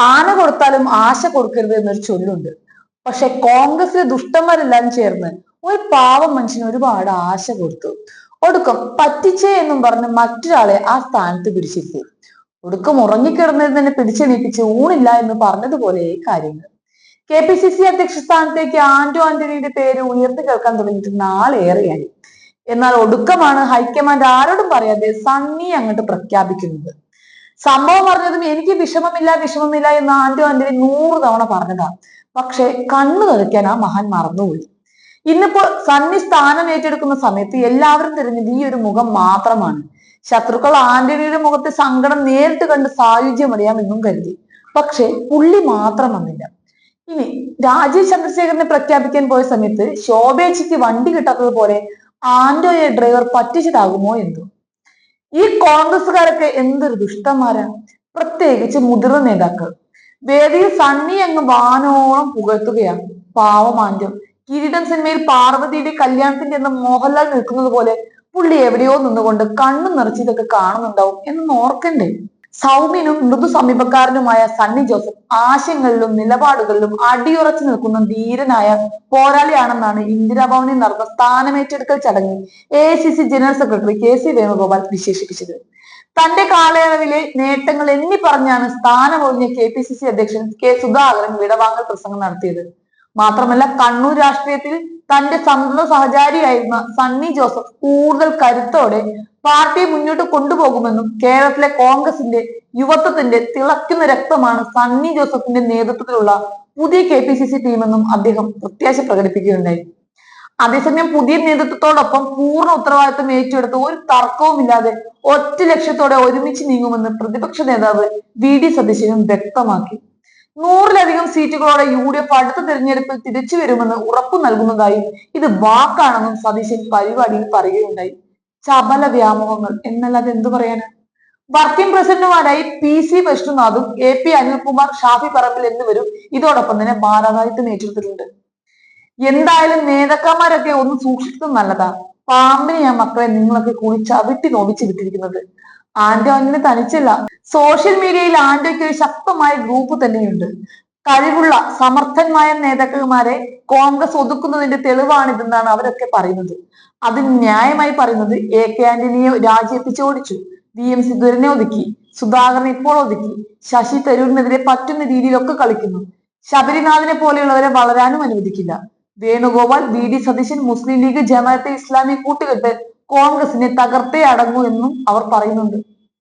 ആന കൊടുത്താലും ആശ കൊടുക്കരുത് എന്നൊരു ചൊല്ലുണ്ട്. പക്ഷെ കോൺഗ്രസിലെ ദുഷ്ടന്മാരെല്ലാം ചേർന്ന് ഒരു പാവം മനുഷ്യന് ഒരുപാട് ആശ കൊടുത്തു. ഒടുക്കം പറ്റിച്ചേ എന്നും പറഞ്ഞ് മറ്റൊരാളെ ആ സ്ഥാനത്ത് പിടിച്ചിരുത്തി. ഒടുക്കം ഉറങ്ങിക്കിടന്നതിൽ തന്നെ പിടിച്ചെണീപ്പിച്ച് ഊണില്ല എന്ന് പറഞ്ഞതുപോലെ കാര്യങ്ങൾ. കെ പി സി സി അധ്യക്ഷ സ്ഥാനത്തേക്ക് ആന്റോ ആന്റണിയുടെ പേര് ഉയർന്നു കേൾക്കാൻ തുടങ്ങിയിട്ട് നാളേറെയായി. എന്നാൽ ഒടുക്കമാണ് ഹൈക്കമാൻഡ് ആരോടും പറയാതെ സണ്ണി അങ്ങോട്ട് പ്രഖ്യാപിക്കുന്നത്. സംഭവം പറഞ്ഞതും എനിക്ക് വിഷമമില്ല വിഷമമില്ല എന്ന് ആന്റോ ആന്റണി നൂറ് തവണ പറഞ്ഞതാ. പക്ഷെ കണ്ണു തെളിക്കാൻ ആ മഹാൻ മറന്നുപോയി. ഇന്നിപ്പോ സണ്ണി സ്ഥാനം ഏറ്റെടുക്കുന്ന സമയത്ത് എല്ലാവരും തിരഞ്ഞത് ഈ ഒരു മുഖം മാത്രമാണ്. ശത്രുക്കൾ ആന്റണിയുടെ മുഖത്തെ സങ്കടം നേരിട്ട് കണ്ട് സായുജ്യമറിയാമെന്നും കരുതി. പക്ഷെ പുള്ളി മാത്രം വന്നില്ല. ഇനി രാജീവ് ചന്ദ്രശേഖരനെ പ്രഖ്യാപിക്കാൻ പോയ സമയത്ത് ശോഭേച്ചിക്ക് വണ്ടി കിട്ടാത്തത് പോലെ ആന്റോയെ ഡ്രൈവർ പറ്റിച്ചതാകുമോ എന്തോ? ഈ കോൺഗ്രസ്സുകാരൊക്കെ എന്തൊരു ദുഷ്ടന്മാരാ? പ്രത്യേകിച്ച് മുതിർന്ന നേതാക്കൾ. വേദിയിൽ സണ്ണി അങ്ങ് വാനോളം പുകഴ്ത്തുകയാണ് പാവമാന്റം കിരീടം സിനിമയിൽ പാർവതിയുടെ കല്യാണത്തിന്റെ എന്ന് മോഹൻലാൽ നിൽക്കുന്നത് പോലെ പുള്ളി എവിടെയോ നിന്നുകൊണ്ട് കണ്ണു നിറച്ച് ഇതൊക്കെ കാണുന്നുണ്ടാവും എന്ന് ഓർക്കണ്ടേ? സൗമ്യനും മൃദു സമീപക്കാരനുമായ സണ്ണി ജോസഫ് ആശയങ്ങളിലും നിലപാടുകളിലും അടിയുറച്ചു നിൽക്കുന്ന ധീരനായ പോരാളിയാണെന്നാണ് ഇന്ദിരാഭവനിൽ നടന്ന സ്ഥാനമേറ്റെടുക്കൽ ചടങ്ങിൽ A general secretary K C Venugopal വിശേഷിപ്പിച്ചത്. തന്റെ കാലയളവിലെ നേട്ടങ്ങൾ എന്നി പറഞ്ഞാണ് സ്ഥാനമൊഴിഞ്ഞ കെ പി സി സി അധ്യക്ഷൻ കെ സുധാകരൻ വിടവാങ്ങൽ പ്രസംഗം നടത്തിയത്. മാത്രമല്ല കണ്ണൂർ രാഷ്ട്രീയത്തിൽ തന്റെ സ്വന്തം സഹചാരിയായിരുന്ന സണ്ണി ജോസഫ് കൂടുതൽ കരുത്തോടെ പാർട്ടിയെ മുന്നോട്ട് കൊണ്ടുപോകുമെന്നും കേരളത്തിലെ കോൺഗ്രസിന്റെ യുവത്വത്തിന്റെ തിളക്കുന്ന രക്തമാണ് സണ്ണി ജോസഫിന്റെ നേതൃത്വത്തിലുള്ള പുതിയ കെ പി സി സി ടീമെന്നും അദ്ദേഹം പ്രത്യാശ പ്രകടിപ്പിക്കുകയുണ്ടായി. അതേസമയം പുതിയ നേതൃത്വത്തോടൊപ്പം പൂർണ ഉത്തരവാദിത്വം ഏറ്റെടുത്ത് ഒരു തർക്കവുമില്ലാതെ ഒറ്റ ലക്ഷ്യത്തോടെ ഒരുമിച്ച് നീങ്ങുമെന്ന് പ്രതിപക്ഷ നേതാവ് വി ഡി സതീശനും വ്യക്തമാക്കി. നൂറിലധികം സീറ്റുകളോടെ യു ഡി എഫ് അടുത്ത തെരഞ്ഞെടുപ്പിൽ തിരിച്ചു വരുമെന്ന് ഉറപ്പു നൽകുന്നതായും ഇത് വാക്കാണെന്നും സതീശൻ പരിപാടിയിൽ പറയുകയുണ്ടായി. ചപല വ്യാമോഹങ്ങൾ. എന്നല്ലാതെ എന്തു പറയാനാണ് വർക്കിംഗ് പ്രസിഡന്റുമാരായി പി സി വിഷ്ണുനാഥും എ പി അനിൽകുമാർ ഷാഫി പറമ്പിൽ എന്നിവരും ഇതോടൊപ്പം തന്നെ ഭാരവാഹിത്വം ഏറ്റെടുത്തിട്ടുണ്ട് എന്തായാലും നേതാക്കന്മാരൊക്കെ ഒന്ന് സൂക്ഷിക്കുന്നത് നല്ലതാ. പാമ്പിനെ ഞാൻ മക്കളെ നിങ്ങളൊക്കെ കൂടി ചവിട്ടി നോവിച്ച് വിട്ടിരിക്കുന്നത്. ആന്റോ അങ്ങനെ തനിച്ചല്ല. സോഷ്യൽ മീഡിയയിൽ ആന്റോയ്ക്ക് ഒരു ശക്തമായ ഗ്രൂപ്പ് തന്നെയുണ്ട്. കഴിവുള്ള സമർത്ഥന്മായ നേതാക്കന്മാരെ കോൺഗ്രസ് ഒതുക്കുന്നതിന്റെ തെളിവാണിതെന്നാണ് അവരൊക്കെ പറയുന്നത്. അത് ന്യായമായി പറയുന്നത് എ കെ ആന്റണിയെ രാജിയെത്തിച്ചോടിച്ചു വി എം സിദ്ധുരനെ ഒതുക്കി. സുധാകരൻ ഇപ്പോൾ ഒതുക്കി. ശശി തരൂരിനെതിരെ പറ്റുന്ന രീതിയിലൊക്കെ കളിക്കുന്നു. ശബരിനാഥിനെ പോലെയുള്ളവരെ വളരാനും അനുവദിക്കില്ല. വേണുഗോപാൽ വി ഡി സതീശൻ മുസ്ലിം ലീഗ് ജമാഅത്തെ ഇസ്ലാമി കൂട്ടുകെട്ട് കോൺഗ്രസിനെ തകർത്തേ അടങ്ങൂ എന്നും അവർ പറയുന്നുണ്ട്.